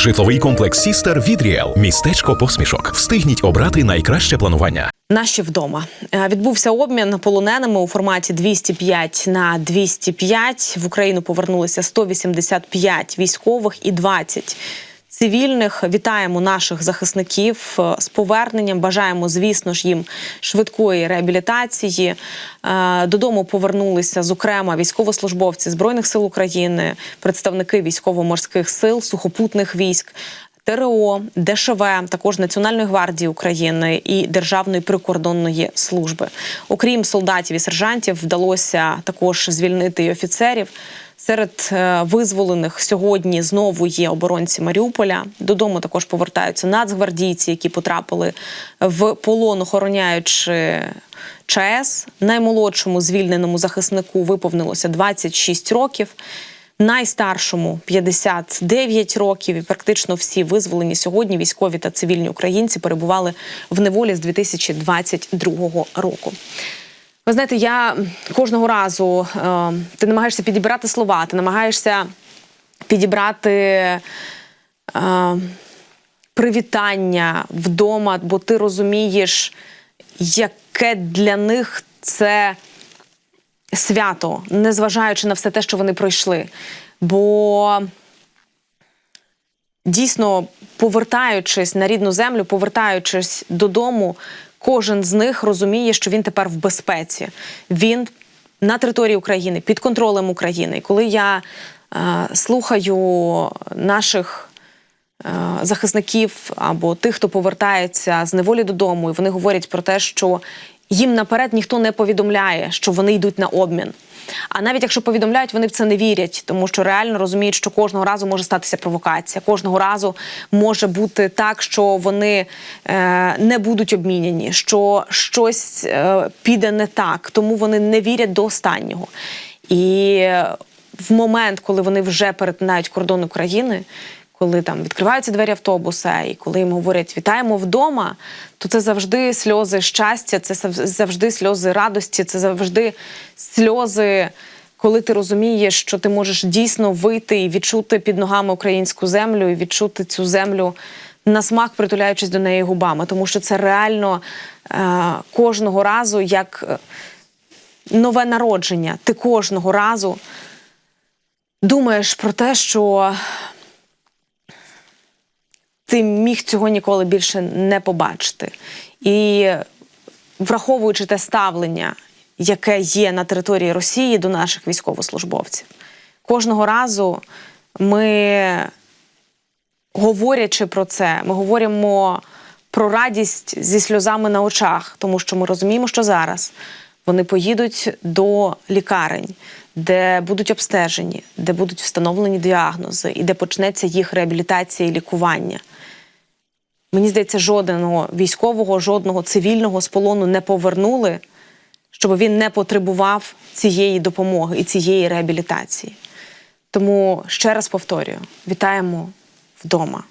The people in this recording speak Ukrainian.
Житловий комплекс Сістер від. Містечко посмішок. Встигніть обрати найкраще планування. Наші вдома Е, відбувся обмін полоненими у форматі 205 на 205. В Україну повернулися 185 військових і 20 цивільних. Вітаємо наших захисників е, з поверненням. Бажаємо, звісно ж, їм швидкої реабілітації. Е, Додому повернулися, зокрема, військовослужбовці збройних сил України, представники військово-морських сил, сухопутних військ. ТРО, ДШВ, також Національної гвардії України і Державної прикордонної служби. Окрім солдатів і сержантів, вдалося також звільнити і офіцерів. Серед е, визволених сьогодні знову є оборонці Маріуполя. Додому також повертаються нацгвардійці, які потрапили в полон, охороняючи ЧАЕС. Наймолодшому звільненому захиснику виповнилося 26 років найстаршому 59 років, і практично всі визволені сьогодні військові та цивільні українці перебували в неволі з 2022 року. Ви знаєте, я кожного разу е, ти намагаєшся підібрати слова, ти намагаєшся підібрати е, привітання вдома, бо ти розумієш, яке для них це свято, незважаючи на все те, що вони пройшли. Бо дійсно, повертаючись на рідну землю, повертаючись додому, кожен з них розуміє, що він тепер в безпеці. Він на території України, під контролем України. І коли я е, слухаю наших е, захисників або тих, хто повертається з неволі додому, і вони говорять про те, що їм наперед ніхто не повідомляє, що вони йдуть на обмін. А навіть якщо повідомляють, вони в це не вірять, тому що реально розуміють, що кожного разу може статися провокація. Кожного разу може бути так, що вони е, не будуть обміняні, що щось е, піде не так, тому вони не вірять до останнього. І в момент, коли вони вже перетинають кордон України, коли там відкриваються двері автобуса, і коли їм говорять вітаємо вдома, то це завжди сльози щастя, це завжди сльози радості, це завжди сльози, коли ти розумієш, що ти можеш дійсно вийти і відчути під ногами українську землю, і відчути цю землю на смак, притуляючись до неї губами, тому що це реально е, кожного разу як е, нове народження. Ти кожного разу думаєш про те, що ти міг цього ніколи більше не побачити. І враховуючи те ставлення, яке є на території Росії до наших військовослужбовців, кожного разу ми, говорячи про це, ми говоримо про радість зі сльозами на очах, тому що ми розуміємо, що зараз вони поїдуть до лікарень, де будуть обстежені, де будуть встановлені діагнози і де почнеться їх реабілітація і лікування. Мені здається, жодного військового, жодного цивільного з полону не повернули, щоб він не потребував цієї допомоги і цієї реабілітації. Тому ще раз повторюю: вітаємо вдома.